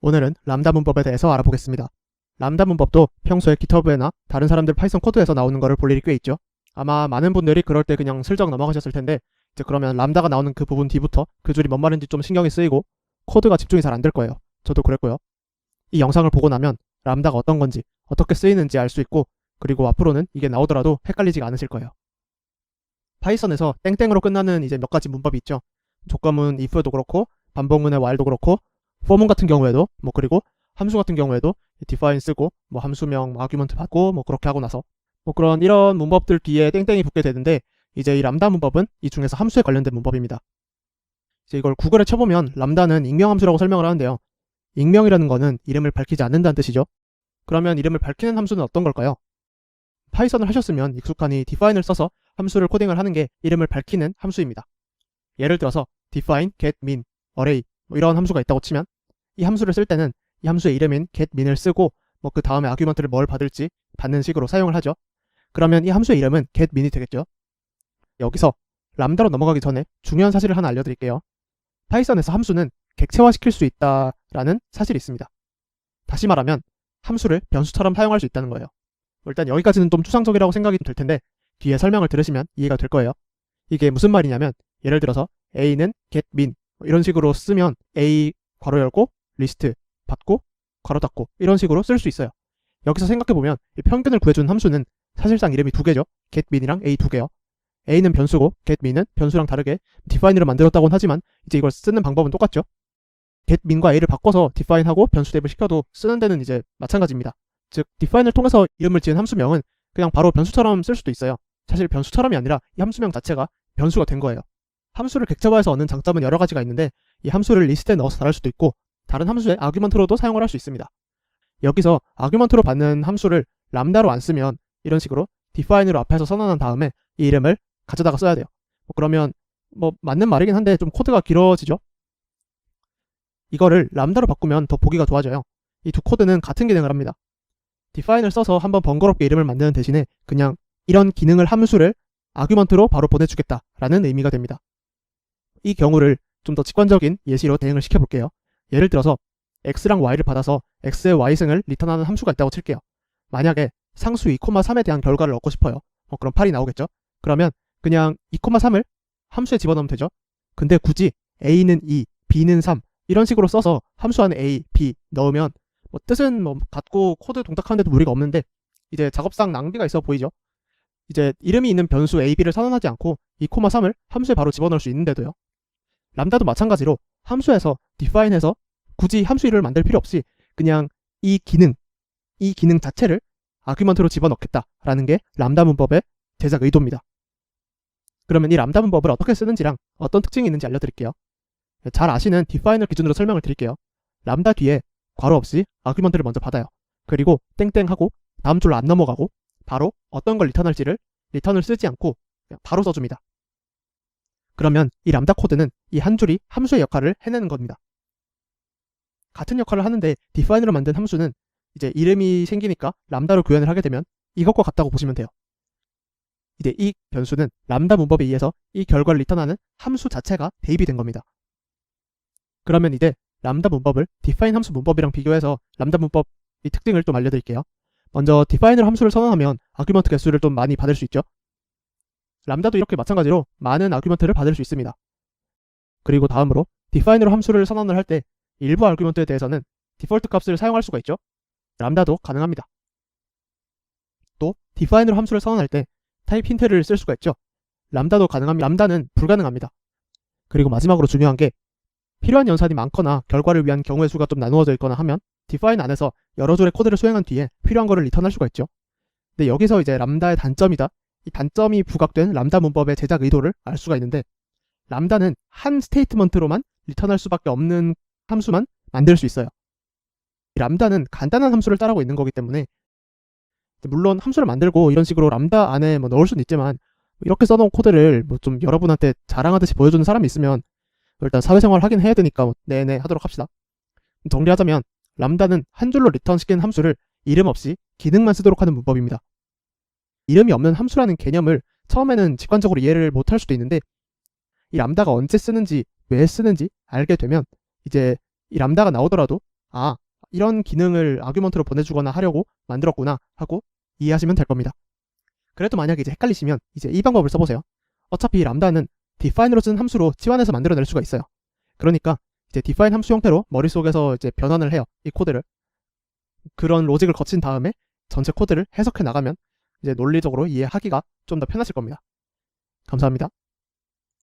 오늘은 람다 문법에 대해서 알아보겠습니다. 람다 문법도 평소에 GitHub에나 다른 사람들 파이썬 코드에서 나오는 거를 볼 일이 꽤 있죠. 아마 많은 분들이 그럴 때 그냥 슬쩍 넘어가셨을 텐데 이제 그러면 람다가 나오는 그 부분 뒤부터 그 줄이 뭔 말인지 좀 신경이 쓰이고 코드가 집중이 잘 안 될 거예요. 저도 그랬고요. 이 영상을 보고 나면 람다가 어떤 건지 어떻게 쓰이는지 알 수 있고 그리고 앞으로는 이게 나오더라도 헷갈리지가 않으실 거예요. 파이썬에서 땡땡으로 끝나는 이제 몇 가지 문법이 있죠. 조건문 if도 그렇고 반복문의 while도 그렇고 for문 같은 경우에도 뭐 그리고 함수 같은 경우에도 define 쓰고 뭐 함수명 뭐 아규먼트 받고 뭐 그렇게 하고 나서 뭐 그런 이런 문법들 뒤에 땡땡이 붙게 되는데 이제 이 람다 문법은 이 중에서 함수에 관련된 문법입니다. 이제 이걸 구글에 쳐보면 람다는 익명 함수라고 설명을 하는데요. 익명이라는 거는 이름을 밝히지 않는다는 뜻이죠. 그러면 이름을 밝히는 함수는 어떤 걸까요? 파이썬을 하셨으면 익숙하니 define을 써서 함수를 코딩을 하는 게 이름을 밝히는 함수입니다. 예를 들어서 define, get, min, array 뭐 이런 함수가 있다고 치면 이 함수를 쓸 때는 이 함수의 이름인 get, min을 쓰고 뭐 그 다음에 아규먼트를 뭘 받을지 받는 식으로 사용을 하죠. 그러면 이 함수의 이름은 get, min이 되겠죠. 여기서 람다로 넘어가기 전에 중요한 사실을 하나 알려드릴게요. 파이썬에서 함수는 객체화시킬 수 있다라는 사실이 있습니다. 다시 말하면 함수를 변수처럼 사용할 수 있다는 거예요. 뭐 일단 여기까지는 좀 추상적이라고 생각이 될 텐데 뒤에 설명을 들으시면 이해가 될 거예요. 이게 무슨 말이냐면 예를 들어서 a는 get min 뭐 이런 식으로 쓰면 a 괄호 열고 리스트 받고 괄호 닫고 이런 식으로 쓸 수 있어요. 여기서 생각해 보면 이 평균을 구해주는 함수는 사실상 이름이 두 개죠. get min이랑 a 두 개요. a는 변수고 get min은 변수랑 다르게 define으로 만들었다고는 하지만 이제 이걸 쓰는 방법은 똑같죠. get min과 a를 바꿔서 define하고 변수 대입을 시켜도 쓰는 데는 이제 마찬가지입니다. 즉 define을 통해서 이름을 지은 함수명은 그냥 바로 변수처럼 쓸 수도 있어요. 사실 변수처럼이 아니라 이 함수명 자체가 변수가 된 거예요. 함수를 객체화해서 얻는 장점은 여러 가지가 있는데 이 함수를 리스트에 넣어서 달할 수도 있고 다른 함수의 아규먼트로도 사용을 할 수 있습니다. 여기서 아규먼트로 받는 함수를 람다로 안 쓰면 이런 식으로 define으로 앞에서 선언한 다음에 이 이름을 가져다가 써야 돼요. 뭐 그러면 뭐 맞는 말이긴 한데 좀 코드가 길어지죠. 이거를 람다로 바꾸면 더 보기가 좋아져요. 이 두 코드는 같은 기능을 합니다. define을 써서 한번 번거롭게 이름을 만드는 대신에 그냥 이런 기능을 함수를 아규먼트로 바로 보내주겠다라는 의미가 됩니다. 이 경우를 좀 더 직관적인 예시로 대응을 시켜볼게요. 예를 들어서 x랑 y를 받아서 x의 y승을 리턴하는 함수가 있다고 칠게요. 만약에 상수 2,3에 대한 결과를 얻고 싶어요. 어, 그럼 8이 나오겠죠? 그러면 그냥 2,3을 함수에 집어넣으면 되죠. 근데 굳이 a는 2, b는 3 이런 식으로 써서 함수 안에 a, b 넣으면 뭐 뜻은 뭐 같고 코드 동작하는데도 무리가 없는데 이제 작업상 낭비가 있어 보이죠. 이제 이름이 있는 변수 a, b를 선언하지 않고 2,3을 함수에 바로 집어넣을 수 있는데도요. 람다도 마찬가지로 함수에서 define해서 굳이 함수 이름을 만들 필요 없이 그냥 이 기능, 이 기능 자체를 아규먼트로 집어넣겠다라는 게 람다 문법의 제작 의도입니다. 그러면 이 람다 문법을 어떻게 쓰는지랑 어떤 특징이 있는지 알려드릴게요. 잘 아시는 define을 기준으로 설명을 드릴게요. 람다 뒤에 괄호 없이 아규먼트를 먼저 받아요. 그리고 땡땡 하고 다음 줄로 안 넘어가고 바로 어떤 걸 리턴할지를 리턴을 쓰지 않고 바로 써줍니다. 그러면 이 람다 코드는 이 한 줄이 함수의 역할을 해내는 겁니다. 같은 역할을 하는데 define으로 만든 함수는 이제 이름이 생기니까 람다로 구현을 하게 되면 이것과 같다고 보시면 돼요. 이제 이 변수는 람다 문법에 의해서 이 결과를 리턴하는 함수 자체가 대입이 된 겁니다. 그러면 이제 람다 문법을 define 함수 문법이랑 비교해서 람다 문법 이 특징을 좀 알려드릴게요. 먼저 define으로 함수를 선언하면 아규먼트 개수를 좀 많이 받을 수 있죠. 람다도 이렇게 마찬가지로 많은 아규먼트를 받을 수 있습니다. 그리고 다음으로 define으로 함수를 선언을 할 때 일부 아규먼트에 대해서는 디폴트 값을 사용할 수가 있죠. 람다도 가능합니다. 또 define으로 함수를 선언할 때 타입 힌트를 쓸 수가 있죠. 람다도 가능합니다. 람다는 불가능합니다. 그리고 마지막으로 중요한 게 필요한 연산이 많거나 결과를 위한 경우의 수가 좀 나누어져 있거나 하면 define 안에서 여러 줄의 코드를 수행한 뒤에 필요한 거를 리턴할 수가 있죠. 근데 여기서 이제 람다의 단점이다. 이 단점이 부각된 람다 문법의 제작 의도를 알 수가 있는데 람다는 한 스테이트먼트로만 리턴할 수밖에 없는 함수만 만들 수 있어요. 이 람다는 간단한 함수를 따르고 있는 거기 때문에 물론 함수를 만들고 이런 식으로 람다 안에 뭐 넣을 수는 있지만 이렇게 써놓은 코드를 뭐 좀 여러분한테 자랑하듯이 보여주는 사람이 있으면 일단 사회생활 하긴 해야 되니까 뭐 네네 하도록 합시다. 정리하자면 람다는 한 줄로 리턴 시키는 함수를 이름 없이 기능만 쓰도록 하는 문법입니다. 이름이 없는 함수라는 개념을 처음에는 직관적으로 이해를 못할 수도 있는데 이 람다가 언제 쓰는지 왜 쓰는지 알게 되면 이제 이 람다가 나오더라도 아, 이런 기능을 아규먼트로 보내주거나 하려고 만들었구나 하고 이해하시면 될 겁니다. 그래도 만약에 이제 헷갈리시면 이제 이 방법을 써보세요. 어차피 람다는 define으로 쓴 함수로 치환해서 만들어낼 수가 있어요. 그러니까 이제 define 함수 형태로 머릿속에서 이제 변환을 해요. 이 코드를. 그런 로직을 거친 다음에 전체 코드를 해석해 나가면 이제 논리적으로 이해하기가 좀 더 편하실 겁니다. 감사합니다.